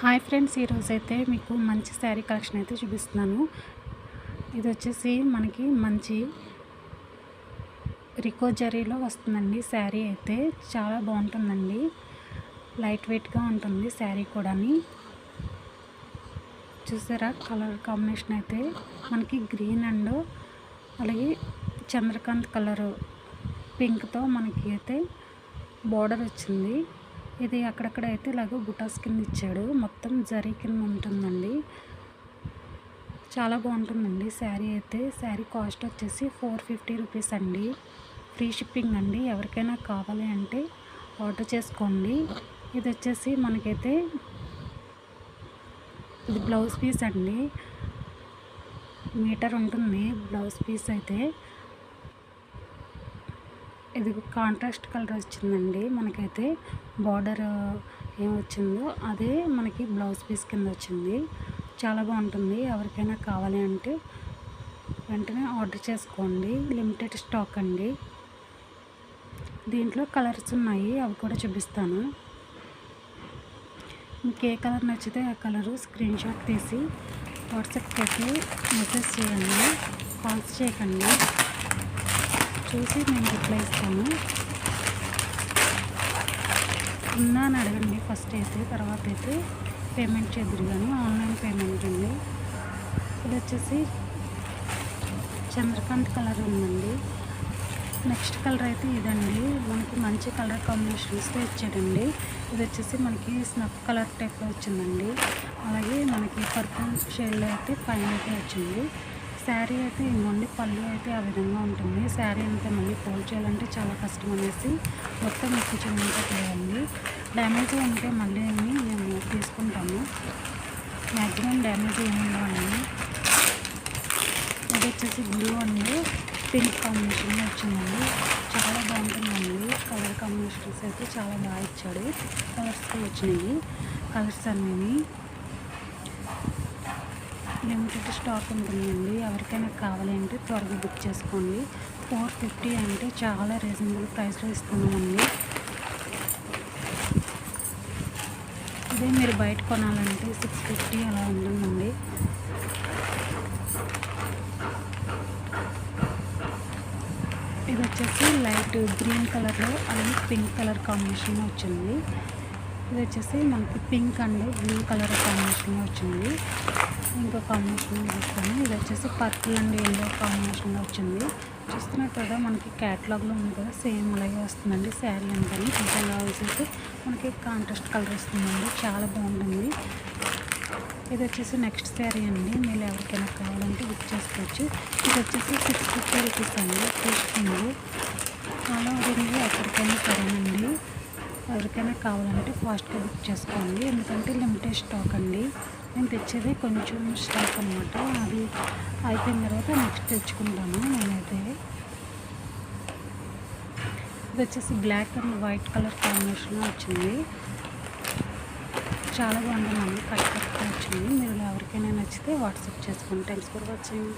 Hi friends ఈరోజు అయితే మీకు మంచి శారీ కలెక్షన్ అయితే చూపిస్తున్నాను. ఇది వచ్చేసి మనకి మంచి రికో జరీలో వస్తుందండి శారీ అయితే. చాలా బాగుంటుందండి. లైట్ వెయిట్గా ఉంటుంది శారీ కూడా చూసారా కలర్ కాంబినేషన్ అయితే. మనకి గ్రీన్ అండ్ అలాగే చంద్రకాంత్ కలరు పింక్తో మనకి అయితే బార్డర్ వచ్చింది. ఇది అక్కడక్కడ అయితే ఇలాగ బుటాస్ కింద ఇచ్చాడు. మొత్తం జరీ కింద ఉంటుందండి. చాలా బాగుంటుందండి శారీ అయితే. శారీ కాస్ట్ వచ్చేసి ఫోర్ ఫిఫ్టీ రూపీస్ అండి. ఫ్రీ షిప్పింగ్ అండి. ఎవరికైనా కావాలి అంటే ఆర్డర్ చేసుకోండి. ఇది వచ్చేసి మనకైతే ఇది బ్లౌజ్ పీస్ అండి. మీటర్ ఉంటుంది బ్లౌజ్ పీస్ అయితే. ఇది కాంట్రాస్ట్ కలర్ వచ్చిందండి. మనకైతే బార్డర్ ఏం వచ్చిందో అదే మనకి బ్లౌజ్ పీస్ కింద వచ్చింది. చాలా బాగుంటుంది. ఎవరికైనా కావాలి అంటే వెంటనే ఆర్డర్ చేసుకోండి. లిమిటెడ్ స్టాక్ అండి. దీంట్లో కలర్స్ ఉన్నాయి. అవి కూడా చూపిస్తాను. మీకు ఏ కలర్ నచ్చితే ఆ కలరు స్క్రీన్ షాట్ తీసి వాట్సాప్కి అయితే మెసేజ్ చేయండి. కాల్స్ చేయకండి. చూసి నేను రిప్లై ఇస్తాను. ఉందా అని అడగండి ఫస్ట్ అయితే తర్వాత అయితే పేమెంట్ చేద్దురుగాను ఆన్లైన్ పేమెంట్ ఉంది. ఇది వచ్చేసి చంద్రకాంత్ కలర్ ఉందండి. నెక్స్ట్ కలర్ అయితే ఇదండి. మనకి మంచి కలర్ కాంబినేషన్స్తో ఇచ్చాడండి. ఇది వచ్చేసి మనకి స్నఫ్ కలర్ టైప్లో వచ్చిందండి. అలాగే మనకి పర్పుల్ షేడ్లో అయితే పైన అయితే వచ్చింది. శారీ అయితే ఇవ్వండి పళ్ళు అయితే ఆ విధంగా ఉంటుంది. శారీ అంతా మళ్ళీ ఫోల్డ్ చేయాలంటే చాలా కష్టం అనేసి మొత్తం చిన్నంతా చేయండి డ్యామేజ్ ఉంటే మళ్ళీ మేము తీసుకుంటాము. మ్యాక్సిమం డ్యామేజ్ ఏమి అండి అది వచ్చేసి బ్లూ అండి పింక్ కాంబినేషన్ వచ్చిందండి. చాలా బాగుంటుందండి. కలర్ కాంబినేషన్స్ అయితే చాలా బాగా ఇచ్చాడు. కలర్స్ వచ్చినాయి. కలర్స్ అనేవి లిమిటెడ్ స్టాక్ ఉంటుందండి. ఎవరికైనా కావాలి అంటే త్వరగా బుక్ చేసుకోండి. ఫోర్ ఫిఫ్టీ అంటే చాలా రీజనబుల్ ప్రైస్లో ఇస్తున్నామండి. ఇదే మీరు బయట కొనాలంటే సిక్స్ ఫిఫ్టీ అలా ఉంటుందండి. ఇది వచ్చేసి లైట్ గ్రీన్ కలర్లో అలాగే పింక్ కలర్ కాంబినేషన్ వచ్చింది. ఇది వచ్చేసి మనకి పింక్ అండ్ బ్లూ కలర్ కాంబినేషన్లో వచ్చింది. ఇంకో కాంబినేషన్ చూస్తాను ఇది వచ్చేసి పర్పుల్ అండ్ ఎల్లో కాంబినేషన్లో వచ్చింది. చూస్తున్నారు కదా మనకి క్యాటలాగ్లో ఉంది కదా సేమ్ అలాగే వస్తుందండి. శారీ అంతా బ్లౌజ్ అయితే మనకి కాంట్రాస్ట్ కలర్ వస్తుందండి. చాలా బాగుంటుంది. ఇది వచ్చేసి నెక్స్ట్ శారీ అండి. మీరు ఎవరికైనా కావాలంటే బుక్ చేసుకోవచ్చు. ఇది వచ్చేసి సిక్స్ ఫిఫ్టీ రూపీస్ అండి. తీసుకుంది చాలా రింగ్ ఎక్కడికైనా సరేనండి. ఎవరికైనా కావాలంటే ఫాస్ట్గా బుక్ చేసుకోండి. ఎందుకంటే లిమిటెడ్ స్టాక్ అండి. నేను తెచ్చేది కొంచెం స్టాక్ అనమాట అది అయిపోయిన తర్వాత నెక్స్ట్ తెచ్చుకుంటాను నేనైతే. ఇది వచ్చేసి బ్లాక్ అండ్ వైట్ కలర్ కాంబినేషన్లో వచ్చింది. చాలా బాగుంటుంది కట్ కరెక్ట్గా వచ్చింది. మీరు ఎవరికైనా నచ్చితే వాట్సాప్ చేసుకోండి. Thanks for watching.